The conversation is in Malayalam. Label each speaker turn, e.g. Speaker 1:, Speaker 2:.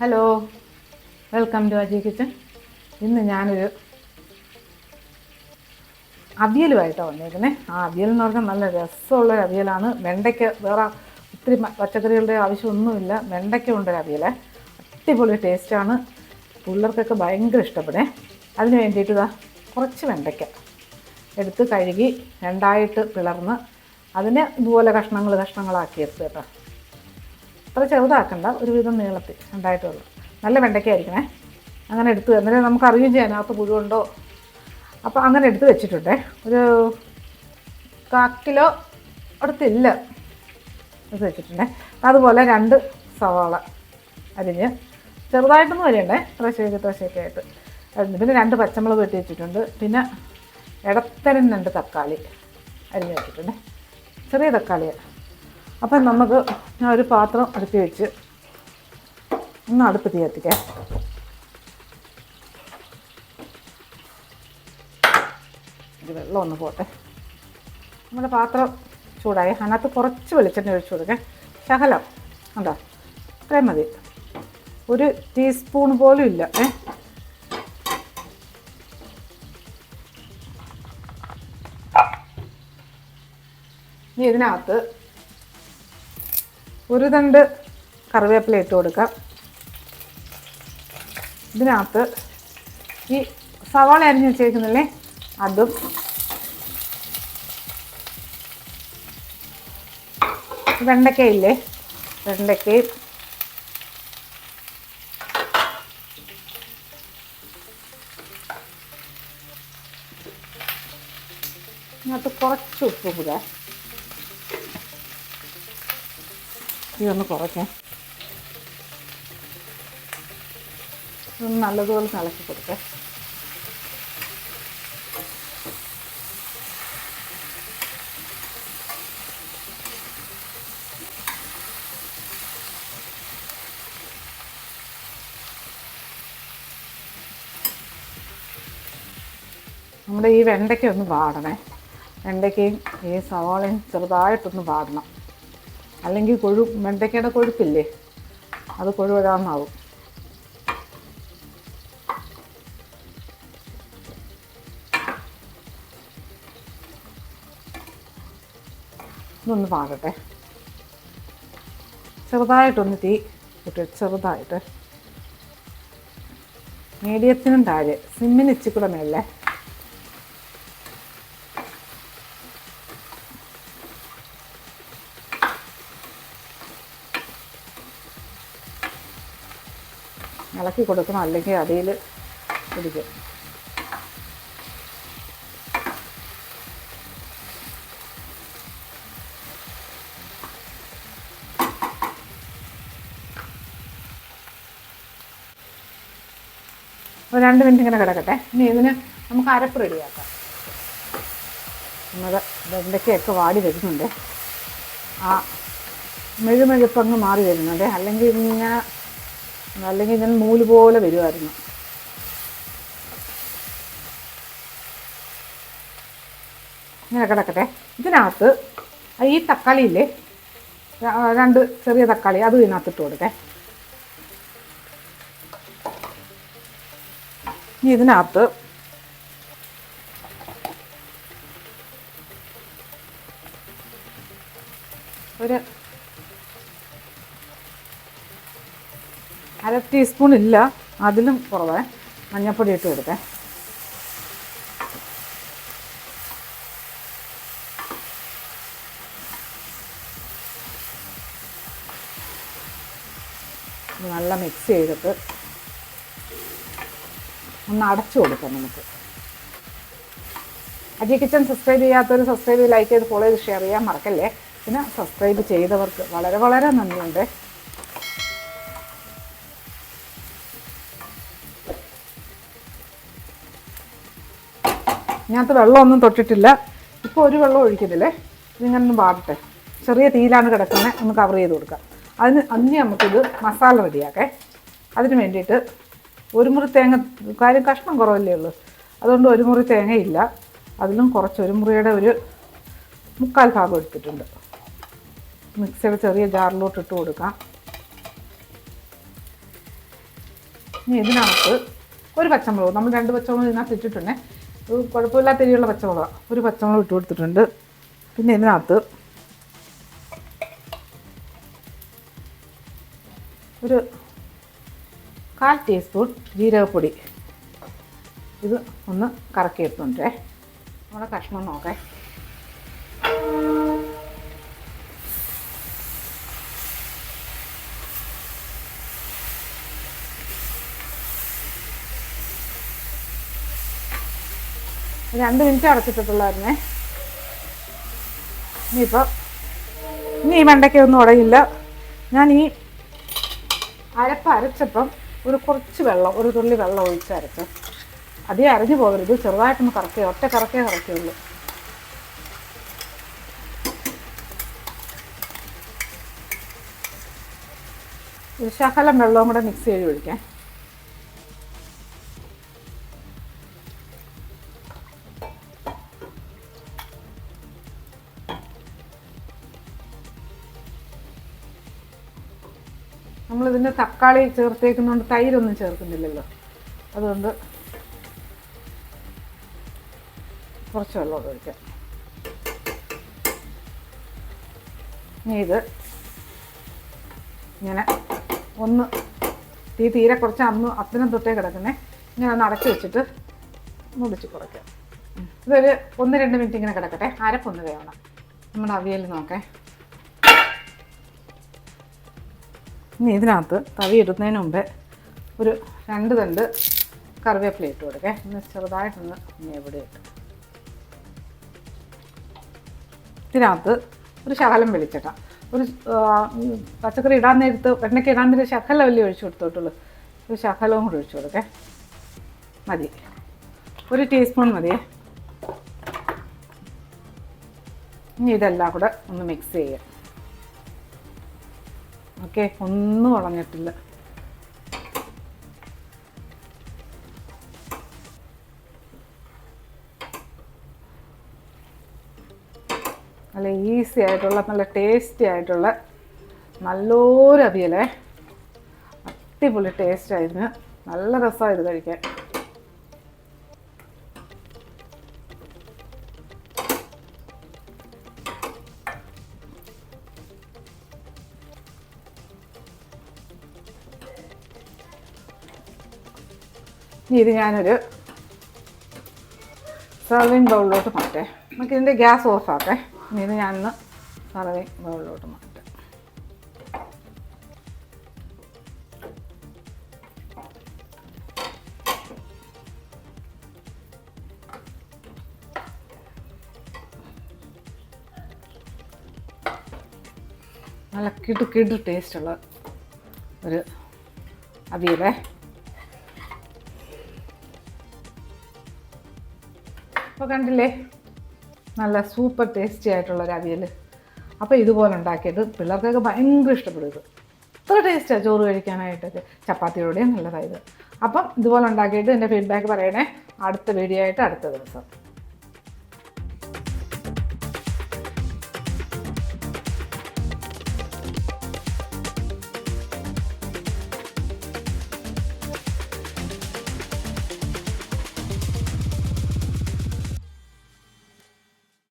Speaker 1: Hello welcome to Aji kitchen ഇന്ന് ഞാനൊരു അവിയലുമായിട്ടാണ് വന്നേക്കുന്നത് ആ അവിയൽ എന്ന് പറഞ്ഞാൽ നല്ല രസമുള്ള അവിയലാണ്. വെണ്ടയ്ക്ക് വേറെ ഒത്തിരി പച്ചക്കറികളുടെ ആവശ്യമൊന്നുമില്ല. വെണ്ടയ്ക്ക കൊണ്ടൊരു അവിയൽ അടിപൊളി ടേസ്റ്റാണ്. പിള്ളേർക്കൊക്കെ ഭയങ്കര ഇഷ്ടപ്പെടേ അതിന് വേണ്ടിയിട്ട് ഇതാ കുറച്ച് വെണ്ടയ്ക്ക എടുത്ത് കഴുകി രണ്ടായിട്ട് പിളർന്ന് അതിനെ ഇതുപോലെ കഷ്ണങ്ങൾ കഷ്ണങ്ങളാക്കി എടുത്ത് കേട്ടോ. അത്ര ചെറുതാക്കണ്ട ഒരുവിധം നീളത്തിൽ ഉണ്ടായിട്ടുള്ളൂ. നല്ല വെണ്ടയ്ക്കായിരിക്കണേ. അങ്ങനെ എടുത്ത് അന്നേരം നമുക്ക് അറിയുകയും ചെയ്യാം അതിനകത്ത് പുഴുണ്ടോ അപ്പോൾ അങ്ങനെ എടുത്ത് വെച്ചിട്ടുണ്ടേ. ഒരു കാ കിലോ അടുത്തില്ല എടുത്ത് വെച്ചിട്ടുണ്ടേ. അതുപോലെ രണ്ട് സവാള അരിഞ്ഞ് ചെറുതായിട്ടൊന്നും അരിയണ്ടേ ഇത്രശേക്ക് ഇത്രശേക്ക് ആയിട്ട് അരിഞ്ഞ് പിന്നെ രണ്ട് പച്ചമുളക് വെട്ടി വെച്ചിട്ടുണ്ട്. പിന്നെ ഇടത്തരം രണ്ട് തക്കാളി അരിഞ്ഞ് വെച്ചിട്ടുണ്ട്. ചെറിയ തക്കാളിയാണ്. അപ്പം നമുക്ക് ഞാൻ ഒരു പാത്രം അടുപ്പി വെച്ച് ഒന്ന് അടുപ്പ് തീ കത്തിക്കാം. വെള്ളം ഒന്ന് പോട്ടെ. നമ്മുടെ പാത്രം ചൂടായി. അതിനകത്ത് കുറച്ച് വെളിച്ചെണ്ണ ഒഴിച്ചു കൊടുക്കാം. ശകലം. ഉണ്ടോ ഇത്രയും മതി. ഒരു ടീസ്പൂൺ പോലും ഇല്ല. ഏ? ഇനി ഇതിനകത്ത് ഒരു തണ്ട് കറിവേപ്പില ഇട്ട് കൊടുക്കാം. ഇതിനകത്ത് ഈ സവാള അരിഞ്ഞ് വെച്ചേക്കുന്നില്ലേ അതും വെണ്ടയ്ക്കയില്ലേ വെണ്ടയ്ക്കയും ഇതിനകത്ത് കുറച്ച് ഉപ്പ് കൂടെ ഇതൊന്ന് കുറയ്ക്കാം. ഇതൊന്ന് നല്ലതുപോലെ തിളക്കി കൊടുക്കാം. നമ്മുടെ ഈ വെണ്ടയ്ക്ക ഒന്ന് വാടണേ. വെണ്ടയ്ക്കയും ഈ സവാളയും ചെറുതായിട്ടൊന്ന് വാടണം. അല്ലെങ്കിൽ കൊഴു വെണ്ടയ്ക്കയുടെ കൊഴുപ്പില്ലേ? അത് കൊഴുവഴാന്നാവും ഇതൊന്ന് പാകട്ടെ ചെറുതായിട്ടൊന്ന് തീ ഇട്ട് ചെറുതായിട്ട്. മീഡിയത്തിനും താഴെ. സിമ്മിന് ഇച്ചിക്കൂടെ മേലേ ഇളക്കി കൊടുക്കണം അല്ലെങ്കിൽ അടിയിൽ പിടിക്കും. ഒരു രണ്ട് മിനിറ്റ് ഇങ്ങനെ കിടക്കട്ടെ. ഇനി ഇതിന് നമുക്ക് അരപ്പ് റെഡിയാക്കാം. നമ്മുടെ വെണ്ടയ്ക്കയൊക്കെ വാടി വരുന്നുണ്ട്. ആ മെഴുമെഴുപ്പങ്ങ് മാറി വരുന്നുണ്ട്. അല്ലെങ്കിൽ ഇങ്ങനെ അല്ലെങ്കിൽ ഇതിന് നൂൽ പോലെ വരുമായിരുന്നു ഇങ്ങനെ കിടക്കട്ടെ. ഇതിനകത്ത് ഈ തക്കാളി ഇല്ലേ രണ്ട് ചെറിയ തക്കാളി അതും ഇതിനകത്ത് ഇട്ട് കൊടുക്കേ ഇനി ഇതിനകത്ത് ഒരു അര ടീസ്പൂൺ ഇല്ല. അതിലും കുറവേ. മഞ്ഞൾപ്പൊടി ഇട്ട് ഇത് നല്ല മിക്സ് ചെയ്തിട്ട് ഒന്ന് അടച്ചു കൊടുക്കാം നമുക്ക്. അജി കിച്ചൺ സബ്സ്ക്രൈബ് ചെയ്യാത്തവർ സബ്സ്ക്രൈബ് ചെയ്ത് ലൈക്ക് ചെയ്ത് ഫോളോ ചെയ്ത് ഷെയർ ചെയ്യാൻ മറക്കല്ലേ. പിന്നെ സബ്സ്ക്രൈബ് ചെയ്തവർക്ക് വളരെ വളരെ നന്ദിയുണ്ട്. ഇതിനകത്ത് വെള്ളമൊന്നും തൊട്ടിട്ടില്ല. ഇപ്പോൾ ഒരു വെള്ളം ഒഴിക്കുന്നില്ലേ ഇതിങ്ങനെ ഒന്ന് വാടട്ടെ. ചെറിയ തീയിലാണ് കിടക്കുന്നത്. ഒന്ന് കവർ ചെയ്ത് കൊടുക്കാം. അതിന് അന്ന് നമുക്കിത് മസാല റെഡിയാക്കേ. അതിന് വേണ്ടിയിട്ട് ഒരു മുറി തേങ്ങ കാര്യം കഷ്ണം കുറവല്ലേ ഉള്ളൂ. അതുകൊണ്ട് ഒരു മുറി തേങ്ങയില്ല. അതിലും കുറച്ച് ഒരു മുറിയുടെ ഒരു മുക്കാൽ ഭാഗം എടുത്തിട്ടുണ്ട്. മിക്സിയുടെ ചെറിയ ജാറിലോട്ട് ഇട്ട് കൊടുക്കാം. ഇനി ഇതിനകത്ത് ഒരു പച്ചമുളക് നമ്മൾ രണ്ട് പച്ചമുളക് ഇതിനകത്ത് ഇട്ടിട്ടുണ്ടേ. കുഴപ്പമില്ലാത്ത രീതിയിലുള്ള പച്ചമുളക്. ഒരു പച്ചമുളക് ഇട്ട് കൊടുത്തിട്ടുണ്ട്. പിന്നെ ഇതിനകത്ത് ഒരു കാൽ ടീസ്പൂൺ ജീരകപ്പൊടി. ഇത് ഒന്ന് കറക്കി എടുത്തോണ്ടേ നമ്മുടെ കഷ്ണം നോക്കേ. രണ്ട് മിനിറ്റ് അടച്ചിട്ടിട്ടുള്ളായിരുന്നേ. ഇനിയിപ്പോൾ ഇനി ഈ വെണ്ടയ്ക്കൊന്നും ഉടയില്ല. ഞാൻ ഈ അരപ്പ് അരച്ചപ്പം ഒരു കുറച്ച് വെള്ളം ഒരു തുള്ളി വെള്ളം ഒഴിച്ച് അരച്ചു അധികം അരഞ്ഞു പോകരുത് ചെറുതായിട്ടൊന്ന് കറക്കേ ഒറ്റ കറക്കേ കറക്കുള്ളൂ ഒരു ശകലം വെള്ളവും കൂടെ മിക്സ് ചെയ്ത് ഒഴിക്കാം. നമ്മളിതിന്റെ തക്കാളി ചേർത്തേക്കുന്നതുകൊണ്ട് തൈരൊന്നും ചേർക്കുന്നില്ലല്ലോ. അതുകൊണ്ട് കുറച്ച് വെള്ളം ഒഴിക്കാം. ഇനി ഇത് ഇങ്ങനെ ഒന്ന് തീ തീരെ കുറച്ച് അന്ന് അത്തിനും തൊട്ടേ കിടക്കുന്നേ. ഇങ്ങനെ ഒന്ന് അടച്ചു വെച്ചിട്ട് മുടിച്ച് കുറയ്ക്കാം. ഇതൊരു ഒന്ന് രണ്ട് മിനിറ്റ് ഇങ്ങനെ കിടക്കട്ടെ. അരപ്പൊന്ന് വേണം നമ്മുടെ അവിയൽ നോക്കേ. ഇനി ഇതിനകത്ത് തവി ഇടുന്നതിന് മുമ്പേ ഒരു രണ്ട് തണ്ട് കറിവേപ്പില ഇട്ട് കൊടുക്കേ. ഒന്ന് ചെറുതായിട്ടൊന്ന് എവിടെ ഇട്ട്. ഇതിനകത്ത് ഒരു ശകലം വെളിച്ചിട്ട ഒരു പച്ചക്കറി ഇടാൻ നേരത്ത് വെണ്ണയ്ക്ക് ഇടാൻ നേരത്ത് ശകലം വലിയ ഒഴിച്ചു കൊടുത്തോട്ടുള്ളൂ. ഒരു ശകലവും കൂടി ഒഴിച്ചു കൊടുക്കേ. മതി. ഒരു ടീസ്പൂൺ മതിയേ. ഇനി ഇതെല്ലാം കൂടെ ഒന്ന് മിക്സ് ചെയ്യാം. ഓക്കെ ഒന്നും ഉളഞ്ഞിട്ടില്ല നല്ല ഈസി ആയിട്ടുള്ള നല്ല ടേസ്റ്റി ആയിട്ടുള്ള നല്ലൊരു അവിയലേ. അടിപൊളി ടേസ്റ്റ് ആയിരുന്നു. നല്ല ഇത് കഴിക്കാൻ. ഇനി ഇത് ഞാനൊരു സർവിങ് ബൗളിലോട്ട് മാറ്റേ. നമുക്ക് ഇതിന്റെ ഗ്യാസ് ഓഫ് ആക്കേ. ഇനി ഇത് ഞാനൊന്ന് സർവിങ് ബൗളിലോട്ട് മാറ്റാം. നല്ല കിടു കിടു ടേസ്റ്റുള്ള ഒരു അവിയലേ. അപ്പോൾ കണ്ടില്ലേ? നല്ല സൂപ്പർ ടേസ്റ്റി ആയിട്ടുള്ള ഒരു അവിയൽ അപ്പോൾ ഇതുപോലെ ഉണ്ടാക്കിയത് പിള്ളേർക്കൊക്കെ ഭയങ്കര ഇഷ്ടപ്പെടും ഇത്. ഇത്ര ടേസ്റ്റാണ് ചോറ് കഴിക്കാനായിട്ടൊക്കെ. ചപ്പാത്തിയോടെയും നല്ലതായത് അപ്പം ഇതുപോലെ ഉണ്ടാക്കിയിട്ട് എന്റെ ഫീഡ്ബാക്ക് പറയണേ. അടുത്ത വീഡിയോ ആയിട്ട് അടുത്ത ദിവസം.